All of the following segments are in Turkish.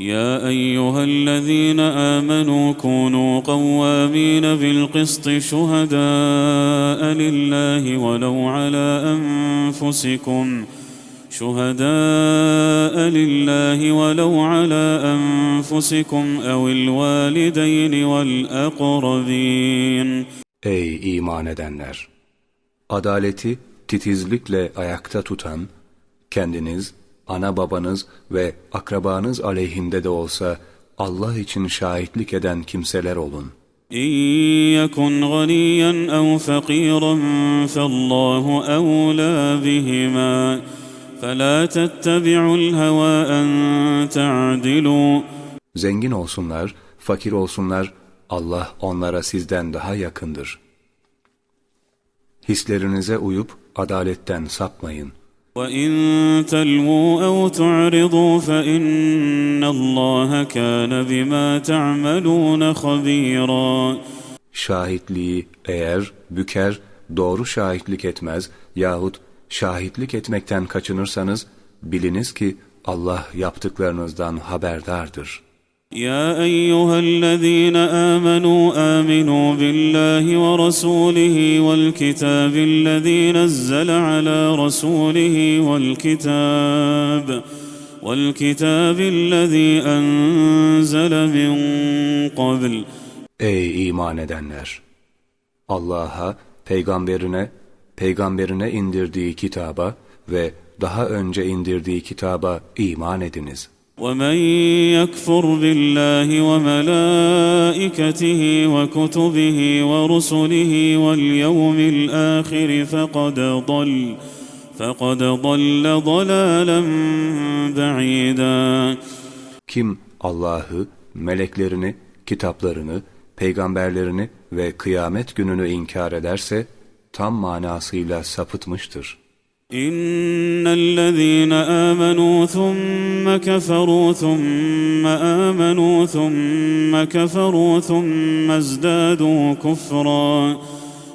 يا أيها الذين آمنوا كونوا قوامين بالقسط شهداء لله ولو على أنفسكم شهداء لله ولو على أنفسكم أو الوالدين والأقربين Ey iman edenler! Adaleti titizlikle ayakta tutan, kendiniz, ana babanız ve akrabanız aleyhinde de olsa Allah için şahitlik eden kimseler olun. إن يكن غنيا أو فقيرا فالله أولى بهما فلا تتبعوا الهوى أن تعدلوا Zengin olsunlar, fakir olsunlar, Allah onlara sizden daha yakındır. Hislerinize uyup adaletten sapmayın. وإن تلووا أو تعرضوا فإن الله كان بما تعملون خبيرا Şahitliği eğer büker, doğru şahitlik etmez yahut şahitlik etmekten kaçınırsanız biliniz ki Allah yaptıklarınızdan haberdardır. يا ايها الذين امنوا امنوا بالله ورسوله والكتاب الذي نزل على رسوله والكتاب والكتاب الذي انزل من قبل Ey iman edenler! Allah'a, peygamberine, peygamberine indirdiği kitaba ve daha önce indirdiği kitaba iman ediniz. ومن يكفر بالله وملائكته وكتبه ورسله واليوم الاخر فقد ضل فقد ضل ضلالا بعيدا Kim Allah'ı, meleklerini, kitaplarını, peygamberlerini ve kıyamet gününü inkar ederse tam manasıyla sapıtmıştır. ان الذين امنوا ثم كفروا ثم امنوا ثم كفروا ثم ازدادوا كفرا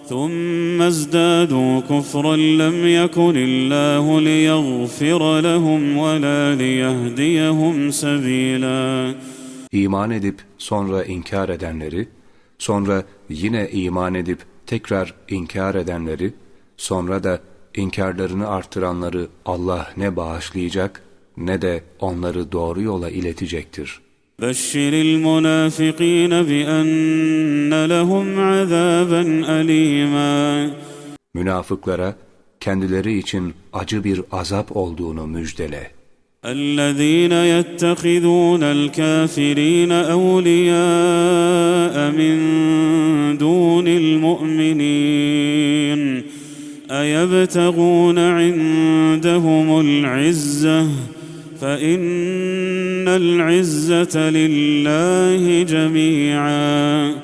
ثم ازدادوا كفرا لم يكن الله ليغفر لهم ولا ليهديهم سبيلا İman edip sonra inkar edenleri, sonra yine iman edip tekrar inkar edenleri, sonra da inkarlarını artıranları Allah ne bağışlayacak ne de onları doğru yola iletecektir. بشر المنافقين بان لهم عذابا اليما Münafıklara kendileri için acı bir azap olduğunu müjdele. الذين يتخذون الكافرين اولياء من دون المؤمنين ايبتغون عندهم العزه فان العزه لله جميعا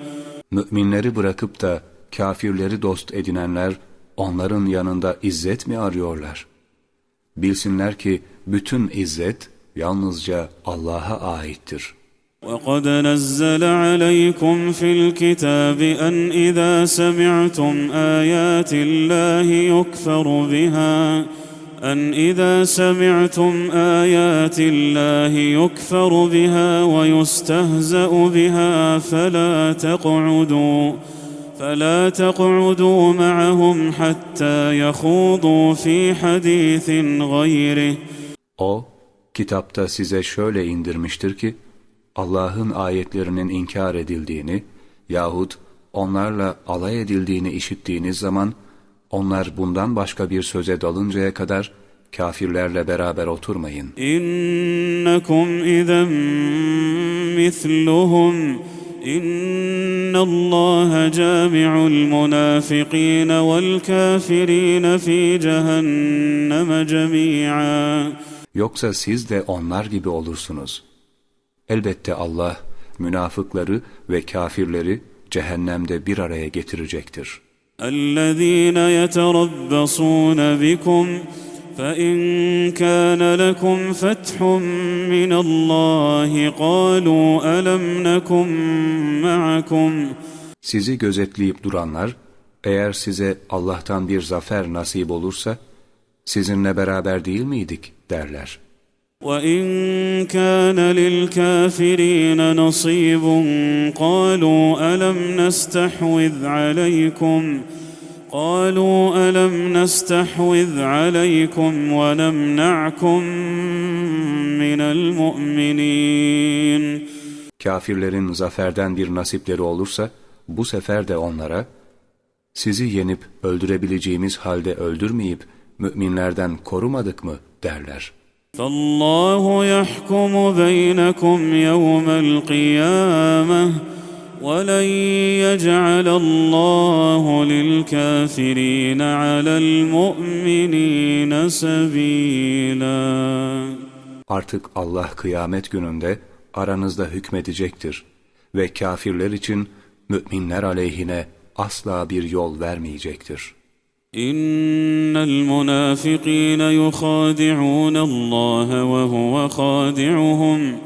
Müminleri bırakıp da kafirleri dost edinenler onların yanında izzet mi arıyorlar? Bilsinler ki bütün izzet yalnızca Allah'a aittir. وقد نزل عليكم في الكتاب أن إذا سمعتم آيات الله يكفر بها أن إذا سمعتم آيات الله يكفر بها ويستهزأ بها فلا تقعدوا فلا تقعدوا معهم حتى يخوضوا في حديث غيره. O, kitapta size şöyle indirmiştir ki, Allah'ın ayetlerinin inkar edildiğini yahut onlarla alay edildiğini işittiğiniz zaman onlar bundan başka bir söze dalıncaya kadar kafirlerle beraber oturmayın. İnnekum izen misluhum İnnallâhe câmi'ul munâfikîne vel kâfirîne fî cehenneme cemî'â Yoksa siz de onlar gibi olursunuz. Elbette Allah, münafıkları ve kafirleri cehennemde bir araya getirecektir. الذين يتربصون بكم فإن كان لكم فتح من الله قالوا ألم نكن معكم Sizi gözetleyip duranlar, eğer size Allah'tan bir zafer nasip olursa, sizinle beraber değil miydik derler. وان كان للكافرين نصيب قالوا الم نستحوذ عليكم قالوا الم نستحوذ عليكم ونمنعكم من المؤمنين Kafirlerin zaferden bir nasipleri olursa, bu sefer de onlara, sizi yenip öldürebileceğimiz halde öldürmeyip, müminlerden korumadık mı derler. فالله يحكم بينكم يوم القيامه ولن يجعل الله للكافرين على المؤمنين سبيلا Artık Allah kıyamet gününde aranızda hükmedecektir ve kafirler için müminler aleyhine asla bir yol vermeyecektir. ان المنافقين يخادعون الله وهو خادعهم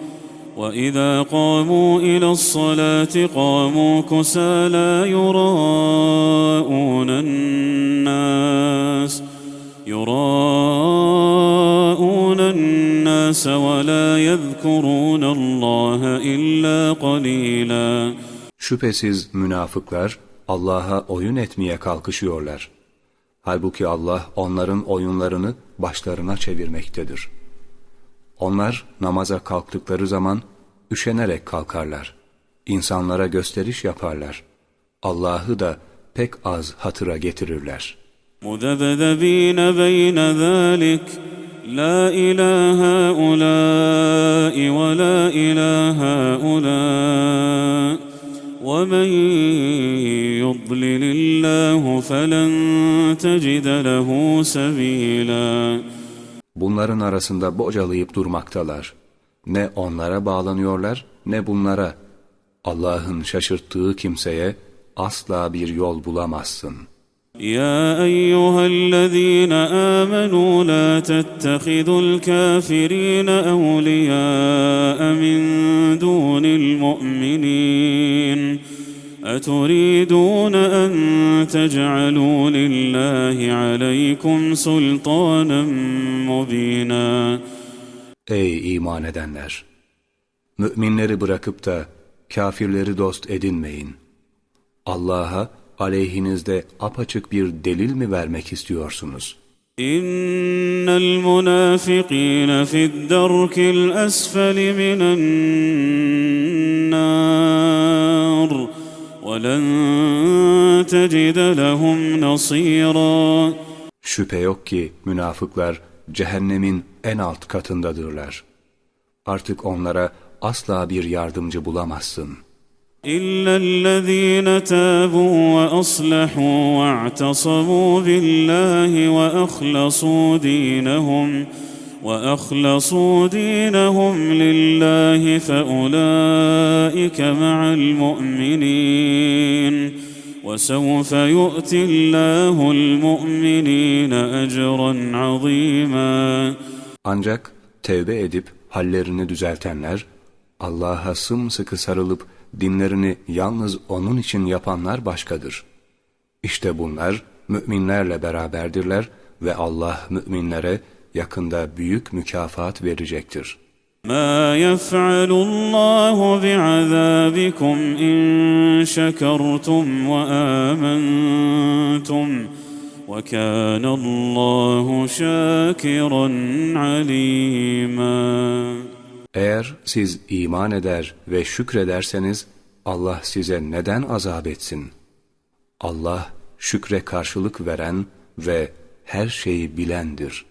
واذا قاموا الى الصلاه قاموا كسالى يراءون الناس يراءون الناس ولا يذكرون الله الا قليلا Şüphesiz münafıklar Allah'a oyun etmeye kalkışıyorlar. Halbuki Allah onların oyunlarını başlarına çevirmektedir. Onlar namaza kalktıkları zaman üşenerek kalkarlar. İnsanlara gösteriş yaparlar. Allah'ı da pek az hatıra getirirler. مذبذبين بين ذلك لا إلى هؤلاء ولا إلى هؤلاء ومن يضلل الله فلن تجد له سبيلا Bunların arasında bocalayıp durmaktalar. Ne onlara bağlanıyorlar ne bunlara. Allah'ın şaşırttığı kimseye asla bir yol bulamazsın. يا أيها الذين آمنوا لا تتخذوا الكافرين أولياء من دون المؤمنين أتريدون أن تجعلوا لله عليكم سلطانا مبينا Ey iman edenler! Müminleri bırakıp da kafirleri dost edinmeyin. Allah'a aleyhinizde apaçık bir delil mi vermek istiyorsunuz? إن المنافقين في الدرك الأسفل من النار ولن تجد لهم نصيرا Şüphe yok ki münafıklar cehennemin en alt katındadırlar. Artık onlara asla bir yardımcı bulamazsın. إلا الذين تابوا وأصلحوا واعتصموا بالله وأخلصوا دينهم وأخلصوا دينهم لله فأولئك مع المؤمنين وسوف يؤتي الله المؤمنين أجرا عظيما Ancak tevbe edip hallerini düzeltenler, Allah'a sımsıkı sarılıp dinlerini yalnız O'nun için yapanlar başkadır. İşte bunlar müminlerle beraberdirler ve Allah müminlere yakında büyük mükafat verecektir. ما يفعل الله بعذابكم إن شكرتم وآمنتم وكان الله شاكرا عليما Eğer siz iman eder ve şükrederseniz Allah size neden azap etsin? Allah şükre karşılık veren ve her şeyi bilendir.''